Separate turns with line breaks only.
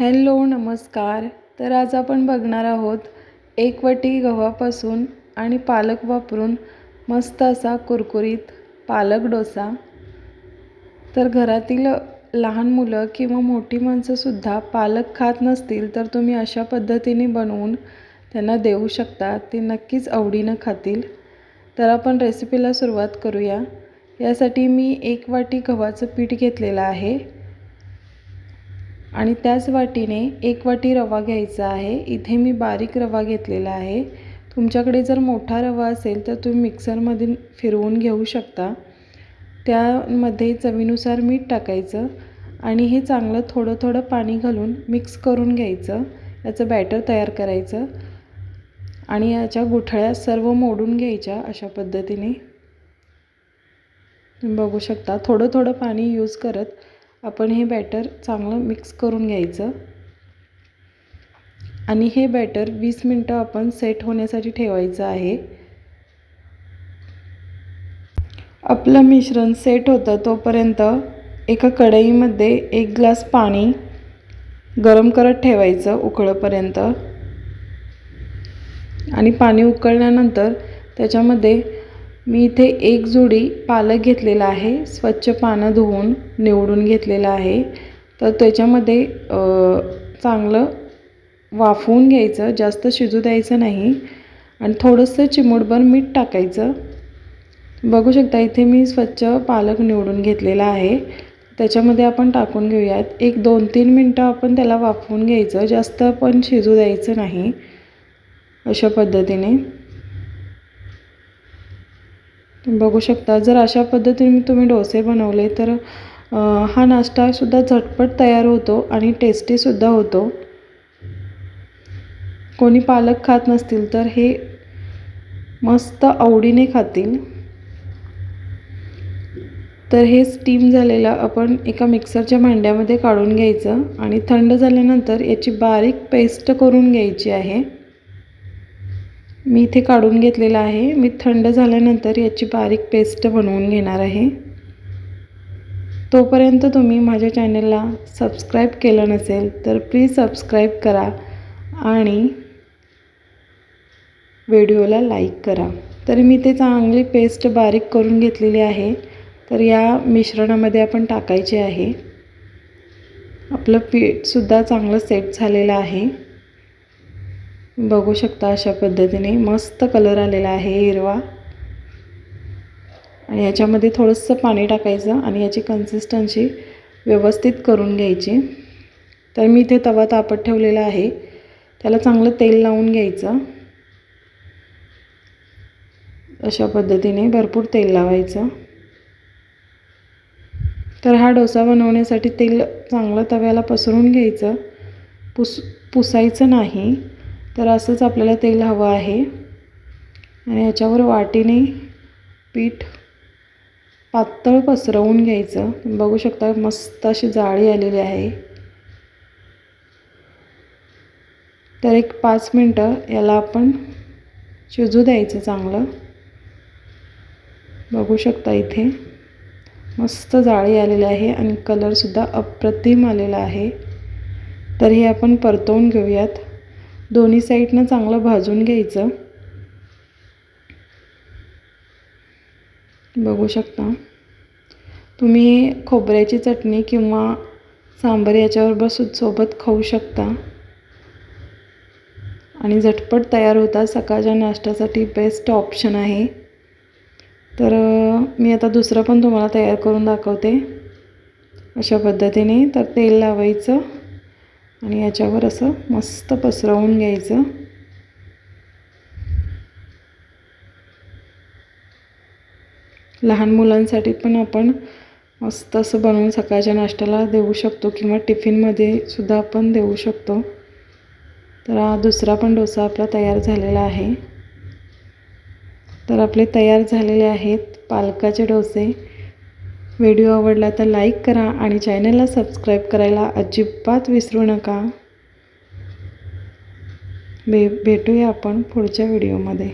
Hello नमस्कार. तर आज आपण बघणार आहोत एक वाटी गव्हापासून आणि पालक वापरून मस्त असा कुरकुरीत पालक डोसा. तर घरातील लहान मुलं किंवा मोठी माणसंसुद्धा पालक खात नसतील तर तुम्ही अशा पद्धतीने बनवून त्यांना देऊ शकता. ते नक्कीच आवडीनं खातील. तर आपण रेसिपीला सुरुवात करूया. यासाठी मी एक वाटी गव्हाचं पीठ घेतलेलं आहे. आणि त्याच वाटीने एक वाटी रवा घ्यायचा आहे. इथे मी बारीक रवा घेतलेला आहे. तुमच्याकडे जर मोठा रवा असेल तर तुम्ही मिक्सरमधून फिरवून घेऊ शकता. त्यामध्ये चवीनुसार मीठ टाकायचं आणि हे चांगलं थोडं थोडं पाणी घालून मिक्स करून घ्यायचं. याचं बॅटर तयार करायचं आणि याच्या गुठळ्या सर्व मोडून घ्यायच्या अशा पद्धतीने. बघू शकता थोडं थोडं पाणी यूज करत आपण हे बॅटर चांगलं मिक्स करून घ्यायचं. आणि हे बॅटर वीस मिनटं आपण सेट होण्यासाठी ठेवायचं आहे. आपलं मिश्रण सेट होतं तोपर्यंत एका कढईमध्ये एक ग्लास पाणी गरम करत ठेवायचं उकळंपर्यंत. आणि पाणी उकळल्यानंतर त्याच्यामध्ये मी इथे एक जोडी पालक घेतलेला आहे स्वच्छ पानं धुवून निवडून घेतलेलं आहे. तर त्याच्यामध्ये चांगलं वाफवून घ्यायचं जास्त शिजू द्यायचं नाही. आणि थोडंसं चिमूटभर मीठ टाकायचं. बघू शकता इथे मी स्वच्छ पालक निवडून घेतलेला आहे. त्याच्यामध्ये आपण टाकून घेऊयात. एक दोन तीन मिनटं आपण त्याला वाफवून घ्यायचं जास्त पण शिजू द्यायचं नाही. अशा पद्धतीने. बघू शकता. जर अशा पद्धतीने तुम्ही डोसे बनवले तर हा नाश्तासुद्धा झटपट तयार होतो आणि टेस्टीसुद्धा होतो. कोणी पालक खात नसतील तर हे मस्त आवडीने खातील. तर हे स्टीम झालेलं आपण एका मिक्सरच्या भांड्यामध्ये काढून घ्यायचं आणि थंड झाल्यानंतर याची बारीक पेस्ट करून घ्यायची आहे. मी इथे काढून घेतलेला आहे. मी थंड झाल्यानंतर याची बारीक पेस्ट बनवून घेणार आहे. तोपर्यंत तुम्ही माझ्या चॅनलला सबस्क्राईब केलं नसेल तर प्लीज सबस्क्राईब करा आणि व्हिडिओला लाईक करा. तर मी ते चांगली पेस्ट बारीक करून घेतलेली आहे. तर या मिश्रणामध्ये आपण टाकायचे आहे. आपलं पीठसुद्धा चांगलं सेट झालेलं आहे. बघू शकता अशा पद्धतीने. मस्त कलर आलेला आहे हिरवा. आणि याच्यामध्ये थोडंसं पाणी टाकायचं आणि याची कन्सिस्टन्सी व्यवस्थित करून घ्यायची. तर मी इथे तवा तापत ठेवलेला आहे. त्याला चांगलं तेल लावून घ्यायचं. अशा पद्धतीने भरपूर तेल लावायचं. तर हा डोसा बनवण्यासाठी तेल चांगलं तव्याला पसरून घ्यायचं. पुस पुसायचं नाही. तर असंच आपल्याला तेल हवं आहे. आणि याच्यावर वाटीने पीठ पातळ पसरवून घ्यायचं. बघू शकता मस्त अशी जाळी आलेली आहे. तर एक पाच मिनटं याला आपण शिजू द्यायचं चांगलं. बघू शकता इथे मस्त जाळी आलेली आहे आणि कलरसुद्धा अप्रतिम आलेला आहे. तर हे आपण परतवून घेऊयात. दोन्ही साईडनं चांगलं भाजून घ्यायचं. बघू शकता. तुम्ही खोबऱ्याची चटणी किंवा सांबर याच्यावर सोबत खाऊ शकता. आणि झटपट तयार होता सकाळच्या नाश्त्यासाठी बेस्ट ऑप्शन आहे. तर मी आता दुसरं पण तुम्हाला तयार करून दाखवते. अशा पद्धतीने तर तेल लावायचं. आणि याच्यावर असं मस्त पसरवून घ्यायचं. लहान मुलांसाठी पण आपण मस्त असं बनवून सकाळच्या नाश्त्याला देऊ शकतो किंवा टिफिनमध्ये सुद्धा आपण देऊ शकतो. तर हा दुसरा पण डोसा आपला तयार झालेला आहे. तर आपले तयार झालेले आहेत पालकाचे डोसे. व्हिडिओ आवडला तर लाईक करा आणि चॅनलला सबस्क्राईब करायला अजिबात विसरू नका. भे भेटूया आपण पुढच्या व्हिडिओमध्ये.